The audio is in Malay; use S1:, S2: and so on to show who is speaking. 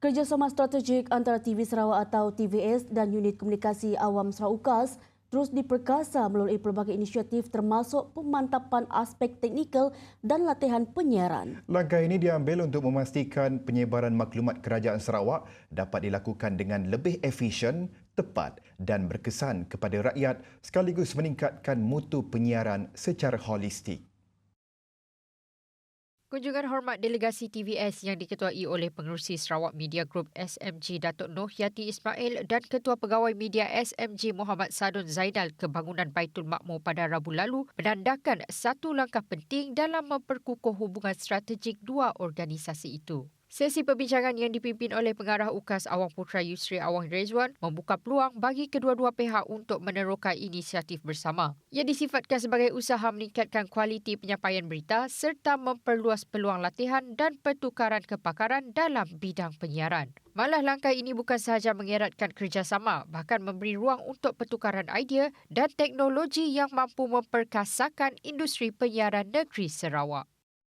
S1: Kerjasama strategik antara TV Sarawak atau TVS dan Unit Komunikasi Awam Sarawak UKAS terus diperkasa melalui pelbagai inisiatif termasuk pemantapan aspek teknikal dan latihan penyiaran.
S2: Langkah ini diambil untuk memastikan penyebaran maklumat kerajaan Sarawak dapat dilakukan dengan lebih efisien, tepat dan berkesan kepada rakyat sekaligus meningkatkan mutu penyiaran secara holistik.
S3: Kunjungan hormat delegasi TVS yang diketuai oleh pengerusi Sarawak Media Group SMG Datuk Noh Yati Ismail dan Ketua Pegawai Media SMG Muhammad Sadun Zainal ke bangunan Baitul Makmur pada Rabu lalu menandakan satu langkah penting dalam memperkukuh hubungan strategik dua organisasi itu. Sesi perbincangan yang dipimpin oleh pengarah UKAS Awang Putra Yusri Awang Rezwan membuka peluang bagi kedua-dua pihak untuk meneroka inisiatif bersama. Ia disifatkan sebagai usaha meningkatkan kualiti penyampaian berita serta memperluas peluang latihan dan pertukaran kepakaran dalam bidang penyiaran. Malah langkah ini bukan sahaja mengeratkan kerjasama, bahkan memberi ruang untuk pertukaran idea dan teknologi yang mampu memperkasakan industri penyiaran negeri Sarawak.